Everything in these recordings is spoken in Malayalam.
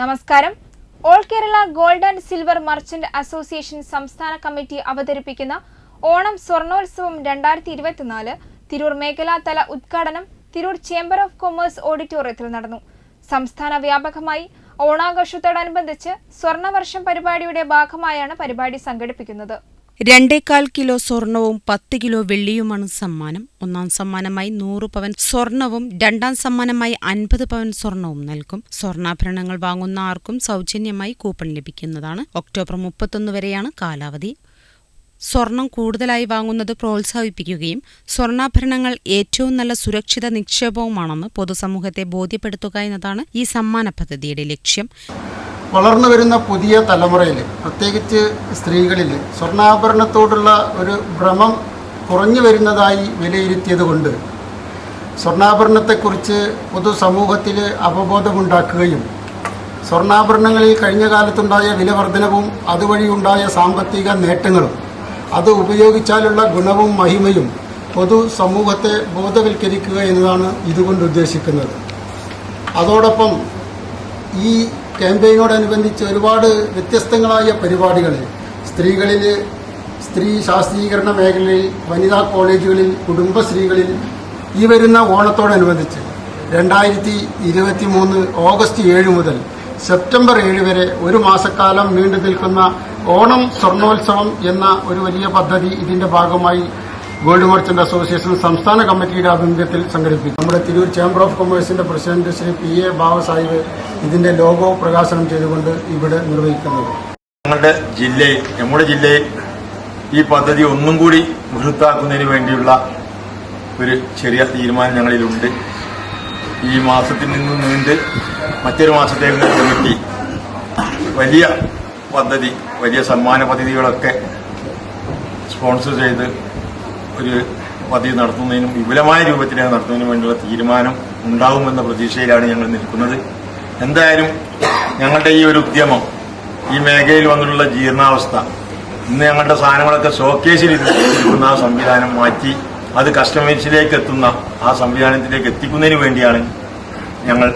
നമസ്കാരം. All Kerala gold and silver merchant association സംസ്ഥാന കമ്മിറ്റി അവതരിപ്പിക്കുന്ന ഓണം സ്വർണോത്സവം രണ്ടായിരത്തി ഇരുപത്തിനാല് തിരൂർ മേഖലാതല ഉദ്ഘാടനം തിരൂർ ചേംബർ ഓഫ് കൊമേഴ്സ് ഓഡിറ്റോറിയത്തിൽ നടന്നു. സംസ്ഥാന വ്യാപകമായി ഓണാഘോഷത്തോടനുബന്ധിച്ച് സ്വർണവർഷം പരിപാടിയുടെ ഭാഗമായാണ് പരിപാടി സംഘടിപ്പിക്കുന്നത്. രണ്ടേകാൽ കിലോ സ്വർണവും പത്ത് കിലോ വെള്ളിയുമാണ് സമ്മാനം. ഒന്നാം സമ്മാനമായി നൂറ് പവൻ സ്വർണവും രണ്ടാം സമ്മാനമായി അൻപത് പവൻ സ്വർണവും നൽകും. സ്വർണാഭരണങ്ങൾ വാങ്ങുന്ന ആർക്കും സൗജന്യമായി കൂപ്പൺ ലഭിക്കുന്നതാണ്. ഒക്ടോബർ മുപ്പത്തൊന്ന് വരെയാണ് കാലാവധി. സ്വർണം കൂടുതലായി വാങ്ങുന്നത് പ്രോത്സാഹിപ്പിക്കുകയും സ്വർണാഭരണങ്ങൾ ഏറ്റവും നല്ല സുരക്ഷിത നിക്ഷേപവുമാണെന്ന് പൊതുസമൂഹത്തെ ബോധ്യപ്പെടുത്തുക എന്നതാണ് ഈ സമ്മാന പദ്ധതിയുടെ ലക്ഷ്യം. വളർന്നു വരുന്ന പുതിയ തലമുറയിൽ പ്രത്യേകിച്ച് സ്ത്രീകളിൽ സ്വർണാഭരണത്തോടുള്ള ഒരു ഭ്രമം കുറഞ്ഞു വരുന്നതായി വിലയിരുത്തിയതുകൊണ്ട് സ്വർണാഭരണത്തെക്കുറിച്ച് പൊതുസമൂഹത്തിൽ അവബോധമുണ്ടാക്കുകയും സ്വർണാഭരണങ്ങളിൽ കഴിഞ്ഞ കാലത്തുണ്ടായ വിലവർധനവും അതുവഴി ഉണ്ടായ സാമ്പത്തിക നേട്ടങ്ങളും അത് ഉപയോഗിച്ചാലുള്ള ഗുണവും മഹിമയും പൊതുസമൂഹത്തെ ബോധവൽക്കരിക്കുക എന്നതാണ് ഇതുകൊണ്ട് ഉദ്ദേശിക്കുന്നത്. അതോടൊപ്പം ഈ ക്യാമ്പയിനോടനുബന്ധിച്ച് ഒരുപാട് വ്യത്യസ്തങ്ങളായ പരിപാടികൾ സ്ത്രീകളിൽ സ്ത്രീ ശാസ്ത്രീകരണ മേഖലയിൽ വനിതാ കോളേജുകളിൽ കുടുംബശ്രീകളിൽ ഈ വരുന്ന ഓണത്തോടനുബന്ധിച്ച് രണ്ടായിരത്തി ഇരുപത്തി മൂന്ന് ഓഗസ്റ്റ് ഏഴ് മുതൽ സെപ്റ്റംബർ ഏഴ് വരെ ഒരു മാസക്കാലം നീണ്ടു നിൽക്കുന്ന ഓണം സ്വർണോത്സവം എന്ന ഒരു വലിയ പദ്ധതി ഇതിന്റെ ഭാഗമായി ഗോൾഡ് മർച്ചന്റ് അസോസിയേഷൻ സംസ്ഥാന കമ്മിറ്റിയുടെ ആഭിമുഖ്യത്തിൽ സംഘടിപ്പിക്കും. നമ്മുടെ Tirur chamber of കൊമേഴ്സിന്റെ president Shri P A Babasahib ഇതിന്റെ ലോഗോ പ്രകാശനം ചെയ്തുകൊണ്ട് ഇവിടെ നിർവഹിക്കുന്നത്. ഞങ്ങളുടെ ജില്ലയിൽ നമ്മുടെ ജില്ലയിൽ ഈ പദ്ധതി ഒന്നും കൂടി വൃത്താക്കുന്നതിന് വേണ്ടിയുള്ള ഒരു ചെറിയ തീരുമാനം ഞങ്ങളിലുണ്ട്. ഈ മാസത്തിൽ നിന്ന് നീണ്ട് മറ്റൊരു മാസത്തേക്ക് കമ്മിറ്റി. വലിയ പദ്ധതി വലിയ സമ്മാന പദ്ധതികളൊക്കെ സ്പോൺസർ ചെയ്ത് ഒരു പദ്ധതി നടത്തുന്നതിനും വിപുലമായ രൂപത്തിൽ നടത്തുന്നതിനും വേണ്ടിയുള്ള തീരുമാനം ഉണ്ടാകുമെന്ന പ്രതീക്ഷയിലാണ് ഞങ്ങൾ നിൽക്കുന്നത്. എന്തായാലും ഞങ്ങളുടെ ഈ ഒരു ഉദ്യമം ഈ മേഖലയിൽ വന്നിട്ടുള്ള ജീർണാവസ്ഥ ഇന്ന് ഞങ്ങളുടെ സാധനങ്ങളൊക്കെ ഷോക്കേസിൽ ഇരിക്കുന്ന ആ സംവിധാനം മാറ്റി അത് കസ്റ്റമേഴ്സിലേക്ക് എത്തുന്ന ആ സംവിധാനത്തിലേക്ക് എത്തിക്കുന്നതിന് വേണ്ടിയാണ് ഞങ്ങൾ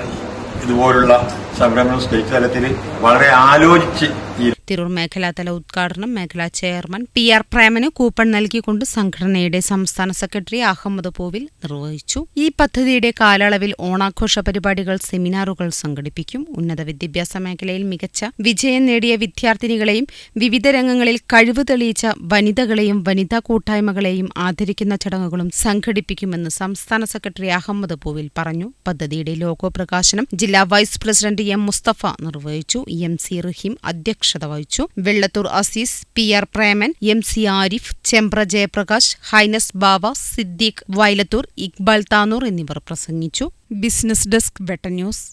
ഇതുപോലുള്ള സംരംഭം സ്റ്റേറ്റ് തലത്തിൽ വളരെ ആലോചിച്ച് ഈ തിരൂർ മേഖലാതല ഉദ്ഘാടനം മേഖലാ ചെയർമാൻ പി ആർ പ്രേമന് കൂപ്പൺ നൽകിക്കൊണ്ട് സംഘടനയുടെ സംസ്ഥാന സെക്രട്ടറി അഹമ്മദ് പൂവിൽ നിർവഹിച്ചു. ഈ പദ്ധതിയുടെ കാലയളവിൽ ഓണാഘോഷ പരിപാടികൾ സെമിനാറുകൾ സംഘടിപ്പിക്കും. ഉന്നത വിദ്യാഭ്യാസ മേഖലയിൽ മികച്ച വിജയം നേടിയ വിദ്യാർത്ഥിനികളെയും വിവിധ രംഗങ്ങളിൽ കഴിവ് തെളിയിച്ച വനിതകളെയും വനിതാ കൂട്ടായ്മകളെയും ആദരിക്കുന്ന ചടങ്ങുകളും സംഘടിപ്പിക്കുമെന്ന് സംസ്ഥാന സെക്രട്ടറി അഹമ്മദ് പൂവിൽ പറഞ്ഞു. പദ്ധതിയുടെ ലോഗോ പ്രകാശനം ജില്ലാ വൈസ് പ്രസിഡന്റ് എം മുസ്തഫ നിർവഹിച്ചു. എം സി റഹീം അധ്യക്ഷത വഹിച്ചു Vellathur Aziz P R Preman M C Arif Chembra Jayaprakash Hynes Bava Siddique Vayalathur Iqbal Tanur എന്നിവർ പ്രസംഗിച്ചു. Business desk Vetta news.